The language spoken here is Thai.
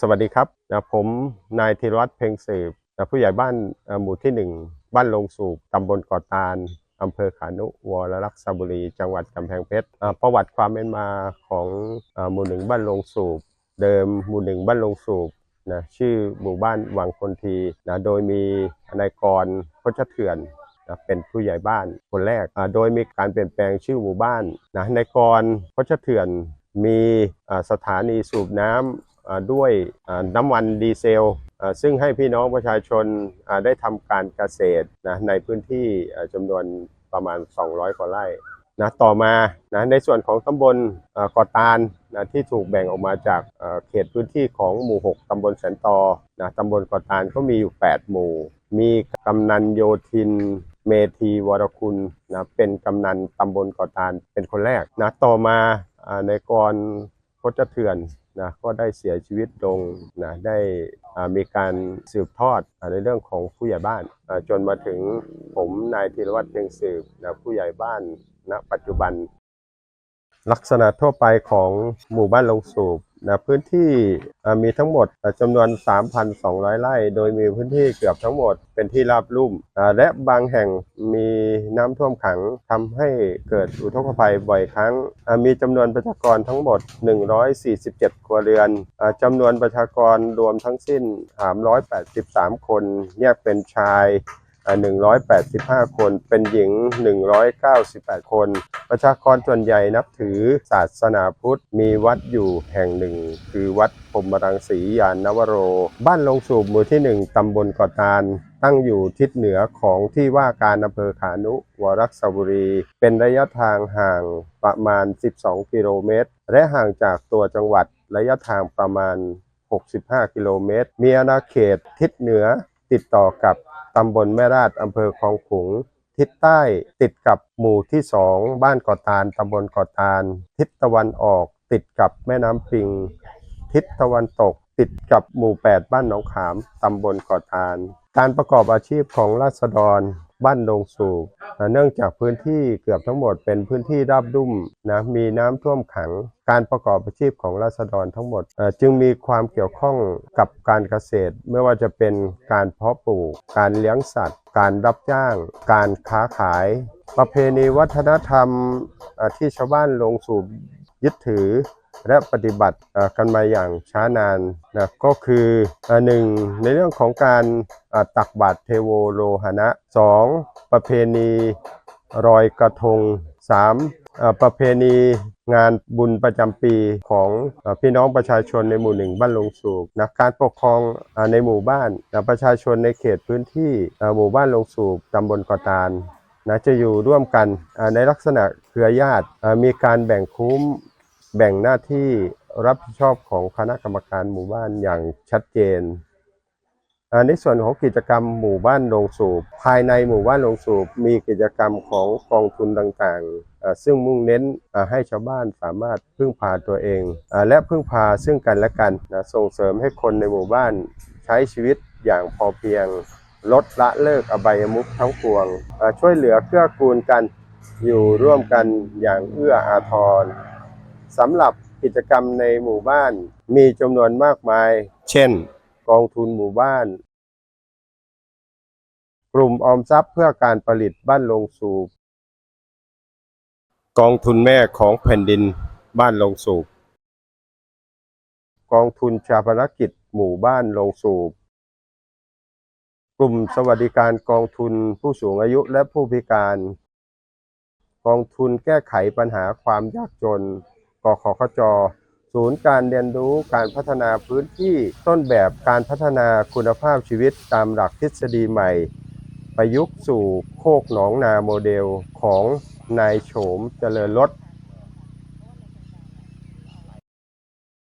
สวัสดีครับนะผมนายธีรวัตรเพ็งสืบนะผู้ใหญ่บ้านหมู่ที่หนึ่งบ้านลงสูบตำบลเกาะตาลอำเภอขานุวรรักษบุรี จังหวัดกำแพงเพชรประวัติความเป็นมาของอหมู่หนึ่งบ้านลงสูบ เดิมหมู่หนึ่งบ้านลงสูบนะชื่อหมู่บ้านวังคนทีนะโดยมีนายกรพชเถื่อนนะเป็นผู้ใหญ่บ้านคนแรก โดยมีการเปลี่ยนแปลงชื่อหมู่บ้านนะนายกรพชเถื่อนมีสถานีสูบน้ำอ่า ด้วยน้ำมันดีเซล ซึ่งให้พี่น้องประชาชนได้ทำการเกษตรนะในพื้นที่จำนวนประมาณ 200 กว่าไร่นะต่อมานะในส่วนของตำบลอ่าเกอตาลนะที่ถูกแบ่งออกมาจากเขตพื้นที่ของหมู่ 6ตำบลแสนตอนะตำบลเกอตาลก็มีอยู่ 8 หมู่ มีกำนันโยธินเมธีวรคุณนะเป็นกำนันตำบลเกอตาลเป็นคนแรกนะต่อมาอ่าในกรพจเถื่อน นะก็ได้เสียชีวิตลงนะได้อ่ามีการสืบทอดในเรื่องของผู้ใหญ่บ้าน จนมาถึงผมนายธีรวัตรเพียงสืบนะผู้ใหญ่บ้านณปัจจุบัน ลักษณะทั่วไปของหมู่บ้านลงสูบ นะพื้นที่มีทั้งหมดจำนวน 3,200 ไร่ โดยมีพื้นที่เกือบทั้งหมดเป็นที่ราบลุ่ม และบางแห่งมีน้ำท่วมขังทำให้เกิดอุทกภัยบ่อยครั้ง มีจำนวนประชากรทั้งหมด 147 ครัวเรือนจำนวนประชากรรวมทั้งสิ้น 383 คนแยกเป็นชาย 185 คน เป็นหญิง 198 คน ประชากรส่วนใหญ่นับถือศาสนาพุทธ มีวัดอยู่แห่งหนึ่ง คือวัดพรมรังสียานนวโร บ้านลงสูบหมู่ที่หนึ่งตำบลเกาะตาลตั้งอยู่ทิศเหนือของที่ว่าการอำเภอขานุวรักษบุรี เป็นระยะทางห่างประมาณ 12 กิโลเมตร และห่างจากตัวจังหวัดระยะทางประมาณ 65 กิโลเมตร มีอาณาเขตทิศเหนือ ติดต่อกับตำบลแม่ราดอำเภอคลองขลุง ทิศใต้ติดกับหมู่ที่สองบ้านเกาะตาลตำบลเกาะตาล ทิศตะวันออกติดกับแม่น้ำปิง ทิศตะวันตกติดกับหมู่ 8 บ้านหนองขามตำบลเกาะตาล การประกอบอาชีพของราษฎร บ้านดงสูบอ่เนื่องจากพื้นที่เกือบทั้งหมดเป็นพื้นที่ราบลุ่มนะมีน้ำท่วมขัง การประกอบอาชีพของราษฎรทั้งหมด จึงมีความเกี่ยวข้องกับการเกษตร ไม่ว่าจะเป็นการเพาะปลูก การเลี้ยงสัตว์ การรับจ้าง การค้าขาย ประเพณีวัฒนธรรมที่ชาวบ้านลงสู่ยึดถือ และปฏิบัติกันมาอย่างช้านานนะก็คือหนึ่งในเรื่องของการตักบาตรเทโวโลหณะสองประเพณีรอยกระทงสามประเพณีงานบุญประจำปีของพี่น้องประชาชนในหมู่หนึ่งบ้านลงสูบนะการปกครองในหมู่บ้านนะประชาชนในเขตพื้นที่หมู่บ้านลงสูบตำบลกาตาลนะจะอยู่ร่วมกันในลักษณะเครือญาติมีการแบ่งคุ้ม แบ่งหน้าที่รับผิดชอบของคณะกรรมการหมู่บ้านอย่างชัดเจนในส่วนของกิจกรรมหมู่บ้านโรงสูบ ภายในหมู่บ้านโรงสูบมีกิจกรรมของกองทุนต่างๆ ซึ่งมุ่งเน้นให้ชาวบ้านสามารถพึ่งพาตัวเอง และพึ่งพาซึ่งกันและกันนะส่งเสริมให้คนในหมู่บ้านใช้ชีวิตอย่างพอเพียง ลดละเลิกอบายมุขทั้งปวง ช่วยเหลือเกื้อกูลกันอยู่ร่วมกันอย่างเอื้ออาทร สำหรับกิจกรรมในหมู่บ้านมีจำนวนมากมาย เช่น กองทุนหมู่บ้าน กลุ่มออมทรัพย์เพื่อการผลิตบ้านลงสูบ กองทุนแม่ของแผ่นดินบ้านลงสูบ กองทุนชาปนกิจหมู่บ้านลงสูบ กลุ่มสวัสดิการกองทุนผู้สูงอายุและผู้พิการ กองทุนแก้ไขปัญหาความยากจน กขคจศูนย์การเรียนรู้การพัฒนาพื้นที่ต้นแบบการพัฒนาคุณภาพชีวิตตามหลักทฤษฎีใหม่ ประยุกต์สู่โคกหนองนาโมเดลของนายโฉมเจริญรถ